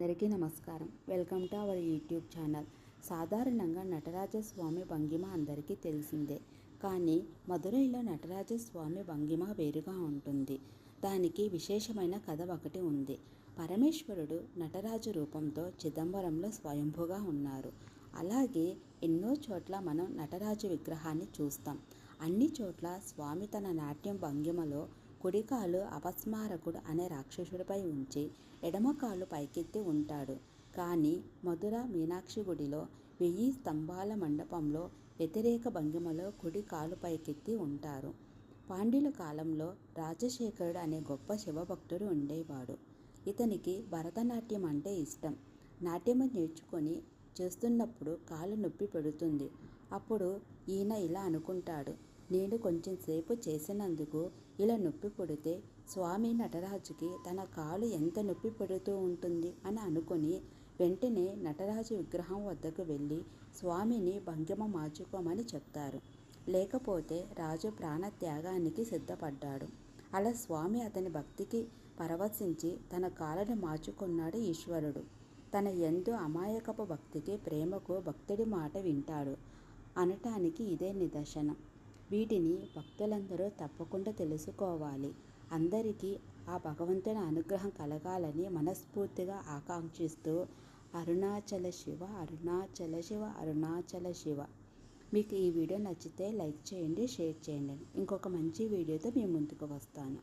అందరికీ నమస్కారం. Welcome to our YouTube channel. సాధారణంగా నటరాజస్వామి భంగిమ అందరికీ తెలిసిందే. కానీ మదురైలో నటరాజస్వామి భంగిమ వేరుగా ఉంటుంది. దానికి విశేషమైన కథ ఒకటి ఉంది. పరమేశ్వరుడు నటరాజు రూపంతో చిదంబరంలో స్వయంభుగా ఉన్నారు. అలాగే ఎన్నో చోట్ల మనం నటరాజు విగ్రహాన్ని చూస్తాం. అన్ని చోట్ల స్వామి తన నాట్యం భంగిమలో కుడికాలు అపస్మారకుడు అనే రాక్షసుడిపై ఉంచి ఎడమకాలు పైకెత్తి ఉంటాడు. కానీ మధుర మీనాక్షి గుడిలో వెయ్యి స్తంభాల మండపంలో వ్యతిరేక భంగిమలో కుడి కాలు పైకెత్తి ఉంటారు. పాండ్యుల కాలంలో రాజశేఖరుడు అనే గొప్ప శివభక్తుడు ఉండేవాడు. ఇతనికి భరతనాట్యం అంటే ఇష్టం. నాట్యము నేర్చుకొని చేస్తున్నప్పుడు కాలు నొప్పి పెడుతుంది. అప్పుడు ఈయన ఇలా అనుకుంటాడు. నేను కొంచెం సేపు చేసినందుకు ఇలా నొప్పి పుడితే స్వామి నటరాజుకి తన కాలు ఎంత నొప్పి పెడుతూ ఉంటుంది అని అనుకుని వెంటనే నటరాజు విగ్రహం వద్దకు వెళ్ళి స్వామిని భంగిమ మార్చుకోమని చెప్తారు. లేకపోతే రాజు ప్రాణత్యాగానికి సిద్ధపడ్డాడు. అలా స్వామి అతని భక్తికి పరవశించి తన కాలను మార్చుకున్నాడు ఈశ్వరుడు. తన ఎందు అమాయకపు భక్తికి ప్రేమకు భక్తుడి మాట వింటాడు. అనటానికి ఇదే నిదర్శనం. వీటిని భక్తులందరూ తప్పకుండా తెలుసుకోవాలి. అందరికీ ఆ భగవంతుని అనుగ్రహం కలగాలని మనస్ఫూర్తిగా ఆకాంక్షిస్తూ అరుణాచల శివ అరుణాచల శివ అరుణాచల శివ. మీకు ఈ వీడియో నచ్చితే లైక్ చేయండి షేర్ చేయండి. ఇంకొక మంచి వీడియోతో మేము ముందుకు వస్తాను.